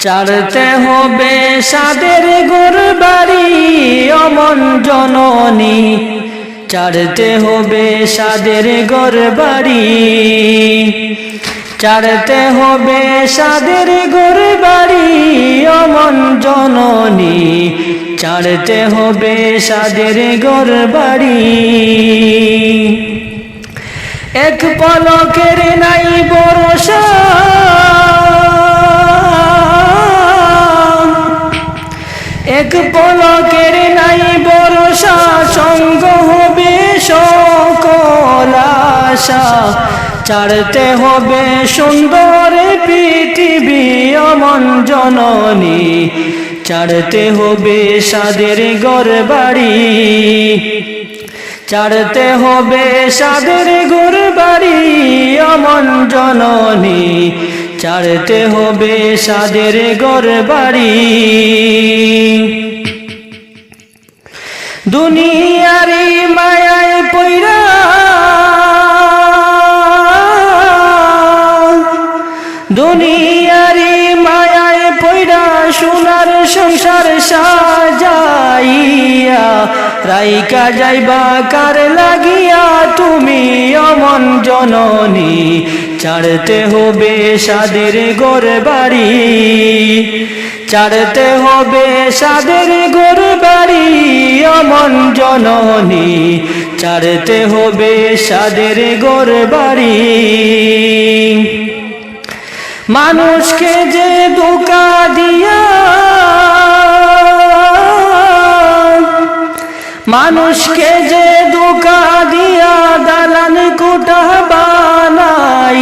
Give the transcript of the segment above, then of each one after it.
চারতে হবে সাদের গোর বাড়ি অমন জননী। চারতে হবে সাদের গোর বাড়ি চারতে হবে সাদের গোর বাড়ি অমন জননী। চারতে হবে সাদের গোর বাড়ি এক পলকের নাই বরসা আশা চারতে হবে সুন্দর পৃথিবী অমন জননী। চারতে হবে সাদের বাড়ি। চারতে হবে সাদের গোর বাড়ি অমন জননী। চারতে হবে সাদের গোর বাড়ি। দুনিয়ারি মায়ায় দুনিয়ারি মায়ায় পৈরা সোনার সংসার সাজাইয়া, রাইকা যাইবা কার লাগিয়া তুমি অমন জননী, চাড়তে হবে সাদের গোর বাড়ি। চাড়তে হবে সাদের গোর বাড়ি অমন জননী, চাড়তে হবে সাদের গোর বাড়ি। মানুষকে যে ধোকা দিয়া মানুষকে যে ধোকা দিয়া দালান কোটা বানাইয়া,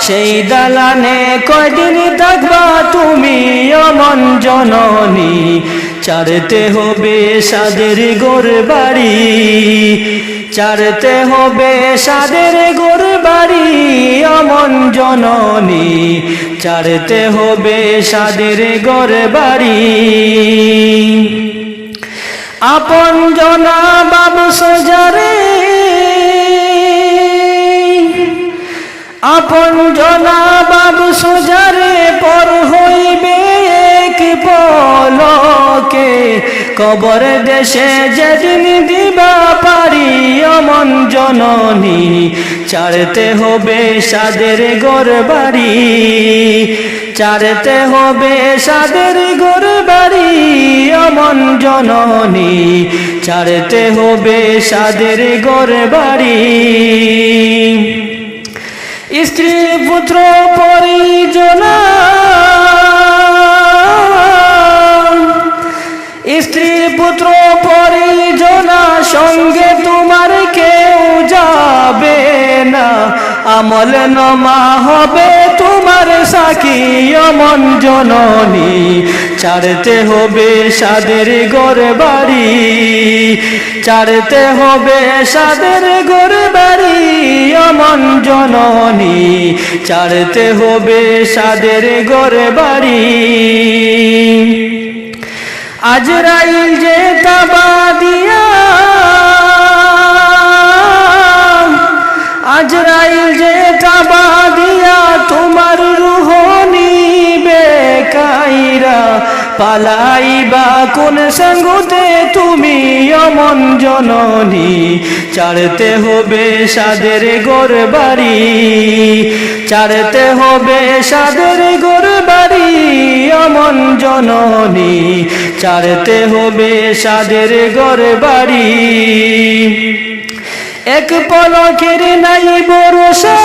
সেই দালানে কয়দিন থাকবা তুমি অমন জননী? চারতে হবে সাদের গোর বাড়ি। চারতে হবে সাদের গোর বাড়ি অমন জননী। চারতে হবে সাদের গোর বাড়ি আপন জনা বাবু সজারে আপন জনা বাবু সজারে পর হইবে কবর দেশে যেদিন দিবা অমন জননী, চারতে হবে সাদের গোর বাড়ি। চারতে হবে সাদের গোর বাড়ি অমন জননী, চারতে হবে সাদের গোর বাড়ি। স্ত্রী পুত্র পরিজনা, স্ত্রী পুত্র পরিজনা সঙ্গে আমল নমা হবে তোমার সাকি অমন জননী। চারতে হবে সাদের গোর বাড়ি। চারতে হবে সাদের গোর বাড়ি অমন জননী। চারতে হবে সাদের গোর বাড়ি। আজরাইল যে তাবা আজরাইল যে তাবা দিয়া তোমার রুহ নিবে কাইরা পালাইবা কোন সঙ্গতে তুমি অমন জননী? চারতে হবে সাদের গোর বাড়ি চারতে হবে সাদের গোর বাড়ি অমন জননী। চারতে হবে সাদের গোর বাড়ি এক পলকের নাই বরসা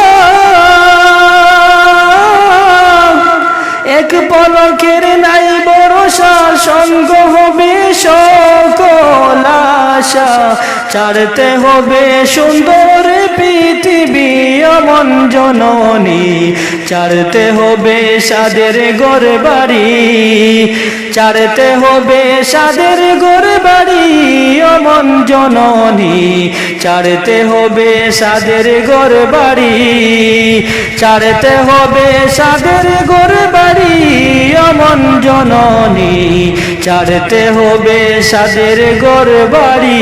এক পলকের নাই বরসা সঙ্গ হবে সকল আশা। চারতে হবে সুন্দর পৃথিবী অমন জননী, চারতে হবে সাদের গোর বাড়ি চারতে হবে সাদের গোর বাড়ি অমন জননী, চারতে হবে সাদের গোর বাড়ি চারতে হবে সাদের গোর বাড়ি অমন জননী, চারতে হবে সাদের গোর বাড়ি